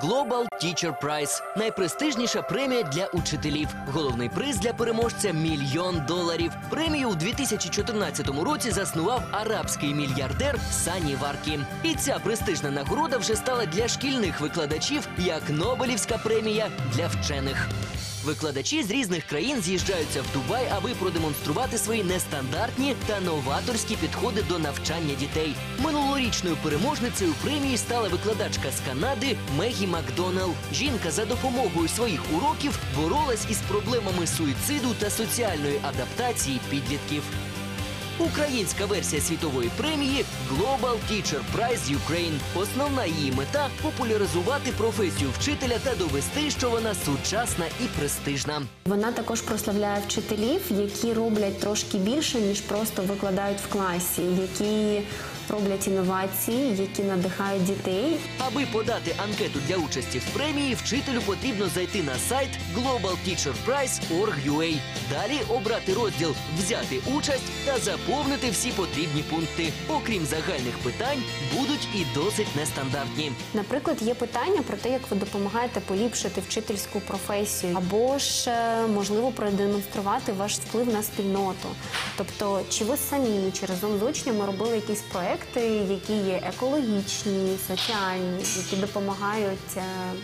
Global Teacher Prize – найпрестижніша премія для учителів. Головний приз для переможця мільйон доларів. Премію у 2014 році заснував арабський мільярдер Сані Варкі. І ця престижна нагорода вже стала для шкільних викладачів як Нобелівська премія для вчених. Викладачі з різних країн з'їжджаються в Дубай, аби продемонструвати свої нестандартні та новаторські підходи до навчання дітей. Минулорічною переможницею премії стала викладачка з Канади Мегі Макдонал. Жінка за допомогою своїх уроків боролась із проблемами суїциду та соціальної адаптації підлітків. Українська версія світової премії Global Teacher Prize Ukraine. Основна її мета популяризувати професію вчителя та довести, що вона сучасна і престижна. Вона також прославляє вчителів, які роблять трошки більше, ніж просто викладають в класі, які роблять інновації, які надихають дітей. Аби подати анкету для участі в премії, вчителю потрібно зайти на сайт globalteacherprize.org.ua. Далі обрати розділ Взяти участь та заповнити всі потрібні пункти. Окрім загальних питань, будуть і досить нестандартні. Наприклад, є питання про те, як ви допомагаєте поліпшити вчительську професію, або ж е, можливо продемонструвати ваш вплив на спільноту. Тобто, чи ви самі, чи разом з учнями робили якісь проекти, які є екологічні, соціальні, які допомагають е,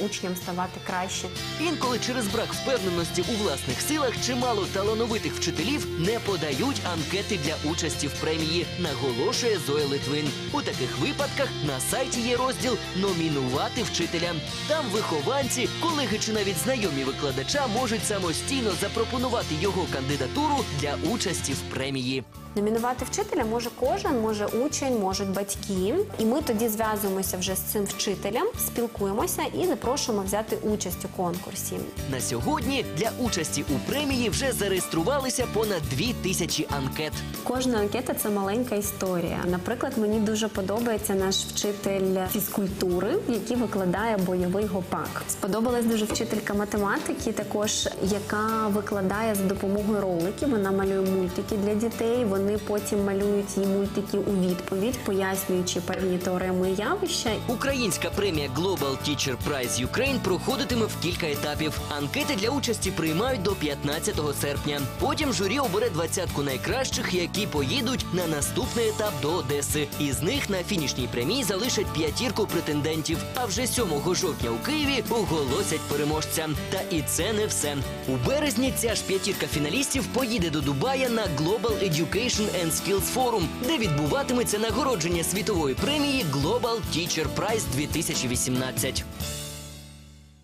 учням ставати краще. Інколи через брак впевненості у власних силах чимало талановитих вчителів не подають анкети для участі в премії, наголошує Зоя Литвин. У таких випадках на сайті є розділ Номінувати вчителя. Там вихованці, колеги чи навіть знайомі викладача можуть самостійно запропонувати його кандидатуру для участі в премії. Номінувати вчителя може кожен, може учень, можуть батьки. І ми тоді зв'язуємося вже з цим вчителем, спілкуємося і запрошуємо взяти участь у конкурсі. На сьогодні для участі у премії вже зареєструвалися понад дві тисячі анкет. Кожна анкета це маленька історія. Наприклад, мені дуже подобається наш вчитель фізкультури, який викладає бойовий гопак. Сподобалась дуже вчителька математики, також яка викладає за допомогою роликів. Вона малює мультики для дітей. Вони потім малюють їй мультики у відповідь, пояснюючи певні теореми і явища. Українська премія Global Teacher Prize Ukraine проходитиме в кілька етапів. Анкети для участі приймають до 15 серпня. Потім журі обере двадцятку найкращих, які поїдуть на наступний етап до Одеси. Із них на фінішній прямій залишать п'ятірку претендентів. А вже 7 жовтня у Києві оголосять переможця. Та і це не все. У березні ця ж п'ятірка фіналістів поїде до Дубая на Global Education and Skills Forum, де відбуватиметься нагородження світової премії Global Teacher Prize 2018.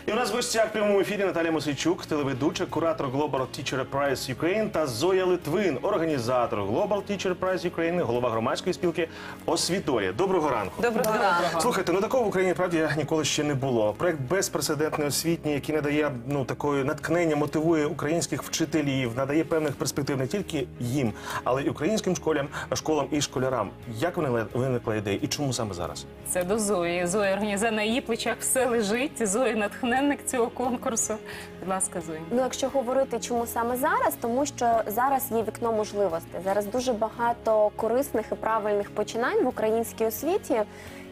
І у нас в гостях в прямому ефірі Наталія Мосичук, телеведуча, куратор Global Teacher Prize Ukraine та Зоя Литвин, організатор Global Teacher Prize Ukraine, голова громадської спілки Освіторія. Доброго ранку. Доброго ранку. Слухайте, ну такого в Україні правді ніколи ще не було. Проект безпрецедентний освітній, який надає ну такої натхнення, мотивує українських вчителів, надає певних перспектив не тільки їм, але й українським школям, школам і школярам. Як вони виникла ідея і чому саме зараз? Це до Зої. Зоя організує на її плечах все лежить. Зоя натхненник цього конкурсу. Будь ласка, Зоя. Ну, якщо говорити, чому саме зараз, тому що зараз є вікно можливостей. Зараз дуже багато корисних і правильних починань в українській освіті.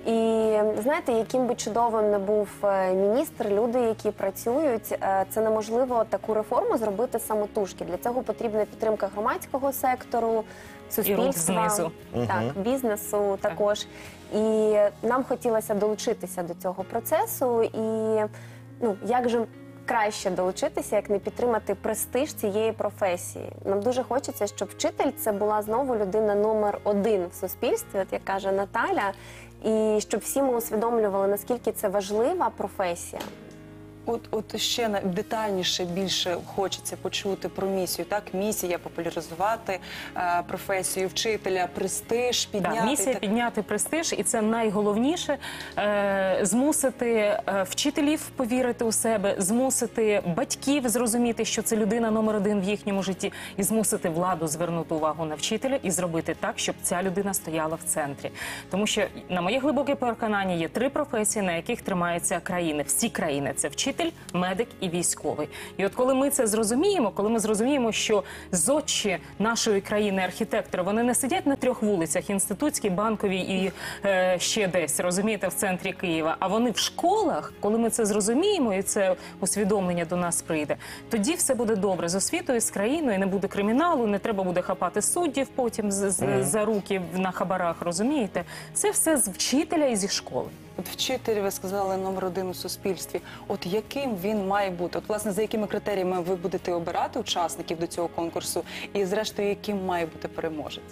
І знаєте, яким би чудовим не був е, міністр, люди, які працюють, е, це неможливо таку реформу зробити самотужки. Для цього потрібна підтримка громадського сектору, суспільства, так, бізнесу також. І нам хотілося долучитися до цього процесу. І ну як же краще долучитися, як не підтримати престиж цієї професії. Нам дуже хочеться, щоб вчитель це була знову людина номер один в суспільстві, от як каже Наталя, і щоб всі ми усвідомлювали, наскільки це важлива професія. От, от ще на- детальніше більше хочеться почути про місію. Так, місія популяризувати е, професію вчителя, престиж, підняти. Так, місія так. підняти престиж, і це найголовніше е, змусити е, вчителів повірити у себе, змусити батьків зрозуміти, що це людина номер один в їхньому житті, і змусити владу звернути увагу на вчителя і зробити так, щоб ця людина стояла в центрі. Тому що на моє глибоке переконання є три професії, на яких тримаються країни. Всі країни це вчитель, вчитель, медик і військовий. І от коли ми це зрозуміємо, коли ми зрозуміємо, що зодчі нашої країни, архітектори, вони не сидять на трьох вулицях: інститутській, банковій і е, ще десь, розумієте, в центрі Києва. А вони в школах, коли ми це зрозуміємо, і це усвідомлення до нас прийде, тоді все буде добре з освітою, з країною, не буде криміналу, не треба буде хапати суддів потім з, з- за руки на хабарах. Розумієте, це все з вчителя і зі школи. От вчитель, ви сказали, номер один у суспільстві. От яким він має бути? От власне за якими критеріями ви будете обирати учасників до цього конкурсу, і зрештою, яким має бути переможець?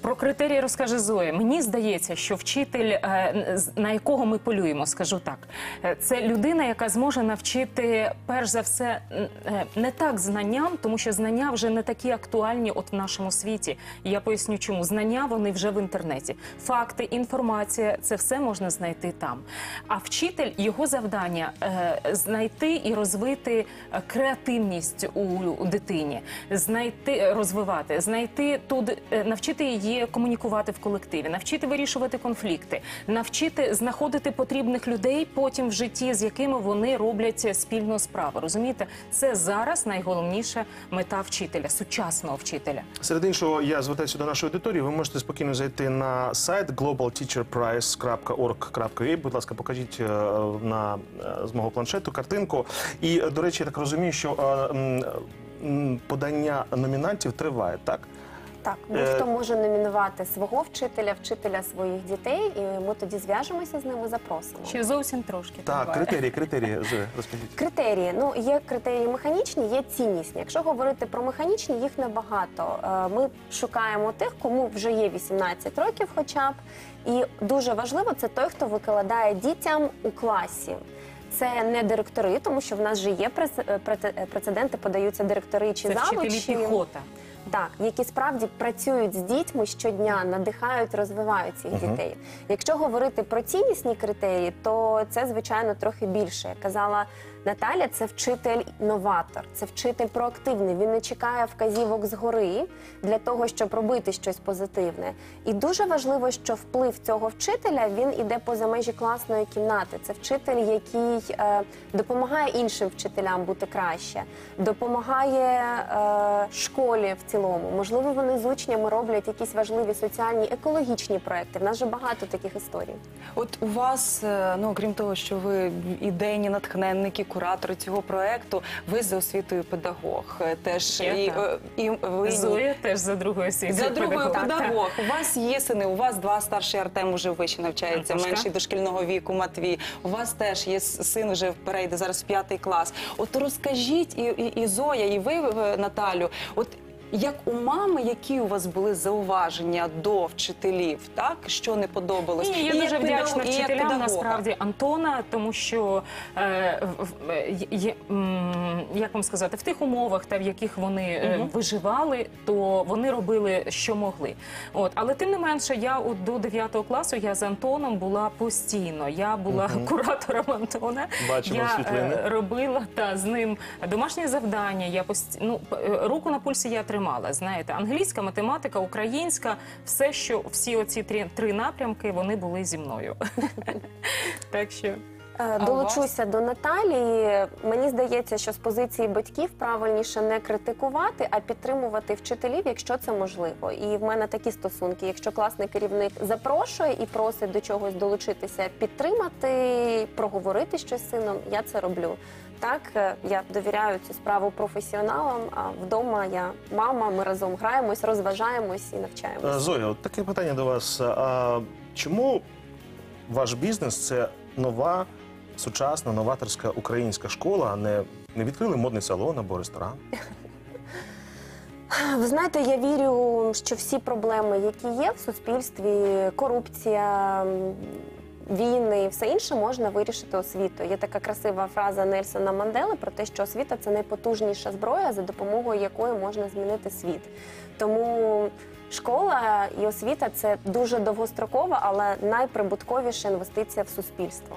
Про критерії розкаже Зоя. Мені здається, що вчитель, е, на якого ми полюємо, скажу так, е, це людина, яка зможе навчити перш за все е, не так знанням, тому що знання вже не такі актуальні от в нашому світі. Я поясню, чому знання вони вже в інтернеті. Факти, інформація це все можна знайти там. А вчитель його завдання знайти і розвити креативність у, дитині, знайти розвивати, знайти тут, е, навчити її комунікувати в колективі, навчити вирішувати конфлікти, навчити знаходити потрібних людей потім в житті, з якими вони роблять спільну справу. Розумієте, це зараз найголовніша мета вчителя, сучасного вчителя. Серед іншого, я звертаюся до нашої аудиторії. Ви можете спокійно зайти на сайт globalteacherprize.org.ua. Будь ласка, покажіть е, на е, з мого планшету картинку. І е, до речі, я так розумію, що подання номінантів триває, так? Так, Е, будь-хто може номінувати свого вчителя, вчителя своїх дітей, і ми тоді зв'яжемося з ними, запросимо. Ще зовсім трошки Так, триває. критерії, критерії. Зоя, розкажіть. Критерії, ну є критерії механічні, є ціннісні. Якщо говорити про механічні, їх небагато. Е, Ми шукаємо тих, кому вже є 18 років, хоча б. І дуже важливо, це той, хто викладає дітям у класі. Це не директори, тому що в нас вже є е, прецеденти, подаються директори чи Це вчителі піхота. Так, які справді працюють з дітьми щодня, надихають, розвивають цих дітей. Якщо говорити про ціннісні критерії, то це звичайно трохи більше. Я Казала Наталя, це вчитель-новатор, це вчитель проактивний. Він не чекає вказівок згори для того, щоб робити щось позитивне. І дуже важливо, що вплив цього вчителя він іде поза межі класної кімнати. Це вчитель, який е, допомагає іншим вчителям бути краще, допомагає е, школі в цілому. Можливо, вони з учнями роблять якісь важливі соціальні екологічні проекти. В нас же багато таких історій. От у вас, е, ну крім того, що ви ідейні натхненники, куратори цього проекту, ви за освітою педагог. Е, Теж Я і, так. е, і ви Зоя теж за другою освітою. За другою педагог. педагог. У вас є сини, у вас два старший Артем уже вище навчається, Антошка. менший дошкільного віку Матвій. У вас теж є син, вже перейде зараз в п'ятий клас. От розкажіть, і, і, і Зоя, і ви, е, Наталю, от. Як у мами, які у вас були зауваження до вчителів, так що не подобалось? Ні, я І дуже як вдячна педагог- і як вчителям педагога. насправді Антона, тому що е, в- е, є, м, як вам сказати, в тих умовах, та в яких вони е, виживали, то вони робили, що могли. От, але тим не менше, я от до 9 класу я з Антоном була постійно. Я була куратором Антона. Бачимо я світлини. е, робила та з ним домашнє завдання. Я пост... ну, п- е, руку на пульсі я тримала. Знаєте, англійська, математика, українська, все, що всі оці три, три напрямки, вони були зі мною. так що Е, Долучуся до Наталії. Мені здається, що з позиції батьків правильніше не критикувати, а підтримувати вчителів, якщо це можливо. І в мене такі стосунки. Якщо класний керівник запрошує і просить до чогось долучитися, підтримати, проговорити щось з сином, я це роблю. Так, е, я довіряю цю справу професіоналам. А вдома я мама, ми разом граємось, розважаємось і навчаємось. Е, Зоя, от таке питання до вас. А чому ваш бізнес це нова, сучасна, новаторська українська школа, а не, не відкрили модний салон або ресторан? Ви знаєте, я вірю, що всі проблеми, які є в суспільстві, корупція, війни і все інше можна вирішити освітою. Є така красива фраза Нельсона Мандели про те, що освіта це найпотужніша зброя, за допомогою якої можна змінити світ. Тому школа і освіта це дуже довгострокова, але найприбутковіша інвестиція в суспільство.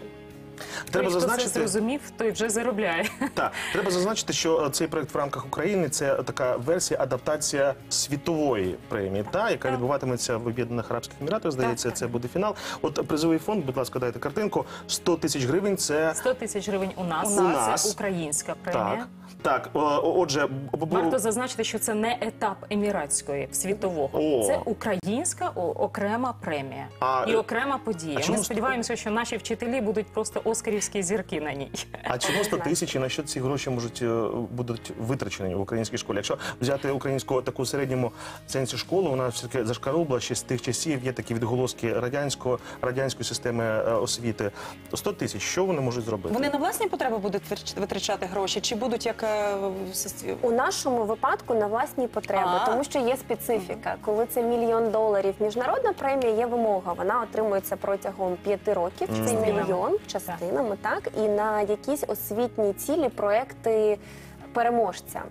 Треба Той, хто це зрозумів, той вже заробляє. Так, треба зазначити, що е, цей проект в рамках України це така версія адаптація світової премії, та яка відбуватиметься в Об'єднаних Арабських Еміратах. Здається, так. це буде фінал. От призовий фонд, будь ласка, дайте картинку. 100 тисяч гривень. Це 100 тисяч гривень у нас. У нас. Це українська премія. так. Так, отже, Варто зазначити, що це не етап еміратської світового, О. це українська окрема премія А, і е, окрема подія. а Ми сподіваємося, що наші вчителі будуть просто оскарівські зірки на ній. А чому 100 тисяч і на що ці гроші можуть е, будуть витрачені в українській школі? Якщо взяти українську таку середньому сенсі школу, вона все таки зашкарубла ще з тих часів. Є такі відголоски радянського радянської системи е, освіти. 100 тисяч, що вони можуть зробити? Вони на власні потреби будуть витрач- витрачати гроші, чи будуть як е, в? У нашому випадку на власні потреби, А. тому що є специфіка. Коли це мільйон доларів міжнародна премія, є вимога. Вона отримується протягом п'яти років. Це мільйон частинами, так і на якісь освітні цілі, проекти переможця.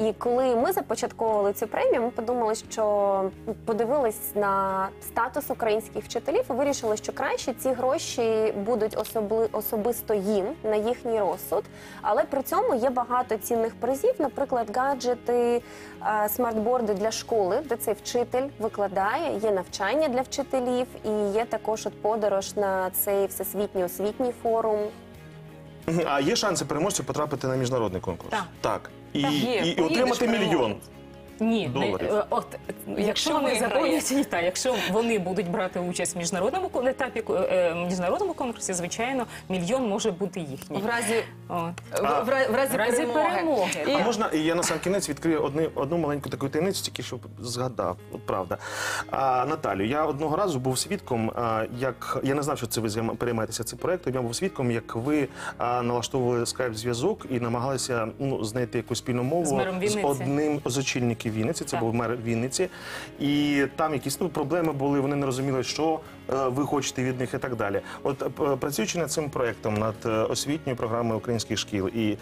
І коли ми започатковували цю премію, ми подумали, що подивились на статус українських вчителів і вирішили, що краще ці гроші будуть особли, особисто їм на їхній розсуд. Але при цьому є багато цінних призів, наприклад, гаджети, е, смартборди для школи, де цей вчитель викладає, є навчання для вчителів, і є також от подорож на цей всесвітній освітній форум. А є шанси переможців потрапити на міжнародний конкурс? Так. Так. І, є. і, і Поїдеш отримати мільйон. Ні, не, Доларів. е, от якщо якщо вони виграє. заповнять ні, та якщо вони будуть брати участь в міжнародному кон- етапі е, е, міжнародному конкурсі, звичайно, мільйон може бути їхній. В разі, От. в, в ра- в разі, В разі перемоги. перемоги, І- А можна і я на сам кінець відкрию одни, одну маленьку таку таємницю, тільки що згадав. От правда. А, Наталю, я одного разу був свідком, а, як я не знав, що це ви займа- переймаєтеся цим проектом. Я був свідком, як ви а, налаштовували скайп-зв'язок і намагалися ну, знайти якусь спільну мову З мером Вінниці. одним з очільників Вінниці. Це був мер Вінниці. І там якісь ну, проблеми були. Вони не розуміли, що е, ви хочете від них і так далі. От е, працюючи над цим проектом, над е, освітньою програмою українських шкіл і.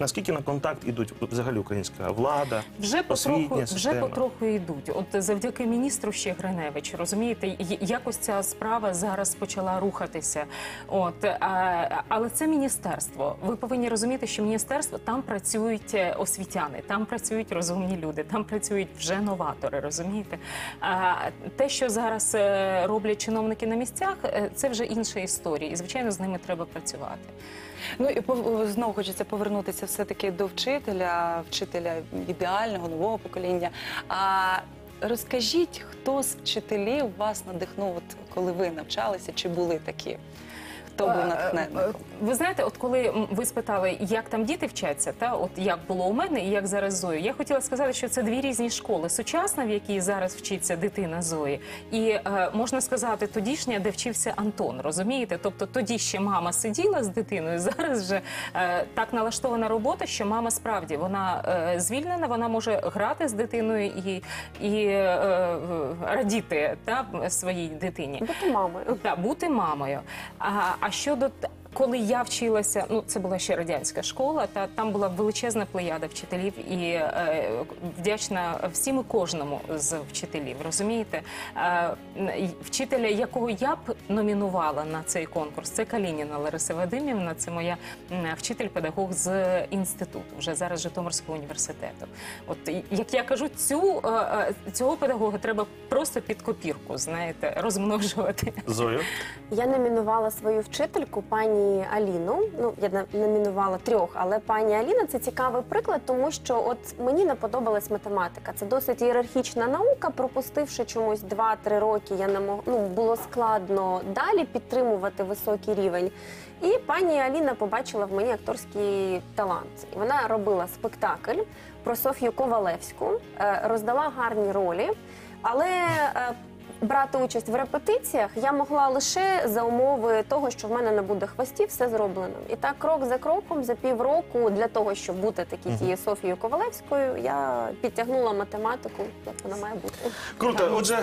Наскільки на контакт ідуть взагалі українська влада, Вже освітня потроху, вже потроху йдуть. От завдяки міністру ще Гриневич, розумієте, якось ця справа зараз почала рухатися. От а, але це міністерство. Ви повинні розуміти, що міністерство там працюють е, освітяни, там працюють розумні люди, там працюють вже новатори. Розумієте? А те, що зараз е, роблять чиновники на місцях, е, це вже інша історія, і звичайно з ними треба працювати. Ну і знову хочеться повернутися все-таки до вчителя, вчителя ідеального нового покоління. А розкажіть, хто з вчителів вас надихнув, от коли ви навчалися, чи були такі? Хто був Е, е, Ви знаєте, от коли ви спитали, як там діти вчаться, та от як було у мене і як зараз Зою, я хотіла сказати, що це дві різні школи. Сучасна, в якій зараз вчиться дитина Зої, і е, можна сказати, тодішня, де вчився Антон. Розумієте? Тобто тоді ще мама сиділа з дитиною. Зараз вже е, так налаштована робота, що мама справді вона е, звільнена, вона може грати з дитиною і, і е, е, радіти та своїй дитині. Бути мамою. Так, бути мамою. А, а щодо т- коли я вчилася, ну це була ще радянська школа, та там була величезна плеяда вчителів, і е, вдячна всім і кожному з вчителів. Розумієте, е, вчителя, якого я б номінувала на цей конкурс, це Калініна Лариса Вадимівна. Це моя вчитель-педагог з інституту, вже зараз Житомирського університету. От як я кажу, цю е, е, цього педагога треба просто під копірку, знаєте, розмножувати. Зою. Я номінувала свою вчительку, пані Аліну. Ну, я номінувала трьох, але пані Аліна це цікавий приклад, тому що от мені не подобалась математика. Це досить ієрархічна наука. Пропустивши чомусь 2-3 роки, я не мог, ну, було складно далі підтримувати високий рівень. І пані Аліна побачила в мені акторський талант. І вона робила спектакль про Софію Ковалевську, е, роздала гарні ролі, але е, брати участь в репетиціях я могла лише за умови того, що в мене не буде хвостів, все зроблено. І так, крок за кроком, за півроку, для того, щоб бути такі тією Софією Ковалевською, я підтягнула математику, як вона має бути. Круто. Отже,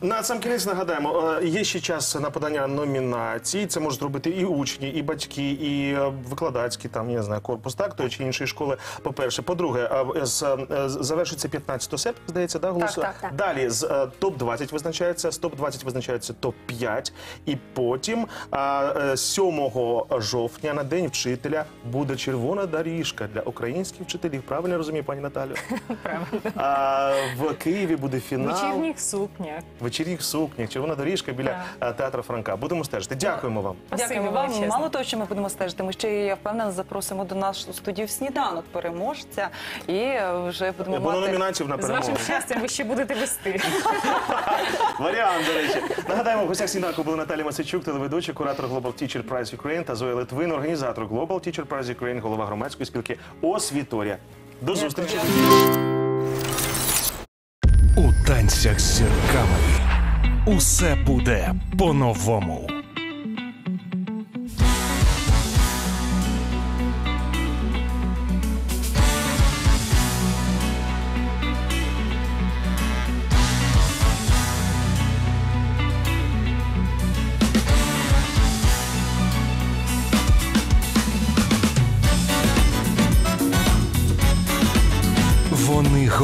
на сам кінець нагадаємо, е, є ще час на подання номінацій. Це можуть робити і учні, і батьки, і е, викладацькі там, я не знаю, корпус так, тої чи іншої школи. По-перше, по-друге, е, з- е, завершиться 15 серпня, здається, да, голосу? так, так. Далі з топ 20 визначається. Визначається, з топ-20 визначається топ-5. І потім а, е, 7 жовтня на День вчителя буде червона доріжка для українських вчителів. Правильно я розумію, пані Наталю? Правильно. А, в Києві буде фінал. вечірніх сукнях. Вечірніх сукнях, червона доріжка біля е, театру Франка. Будемо стежити. Дякуємо вам. Дякуємо вам. Мало того, що ми будемо стежити, ми ще я впевнена запросимо до нас у студію в сніданок переможця і е, вже будемо Було мати номінантів на З вашим щастям ви ще будете вести. Варіант, до речі. Нагадаємо, в гостях сніданку були Наталія Масичук, телеведуча, куратор Global Teacher Prize Ukraine та Зоя Литвин, організатор Global Teacher Prize Ukraine, голова громадської спілки Освіторія. До зустрічі. У танцях з зірками усе буде по-новому.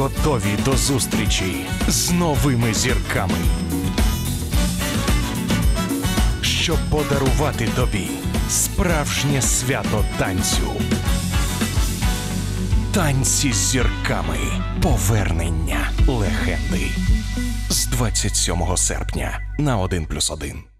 Готові до зустрічі з новими зірками. Щоб подарувати тобі справжнє свято танцю. Танці з зірками. Повернення легенди. З 27 серпня на 1+,1.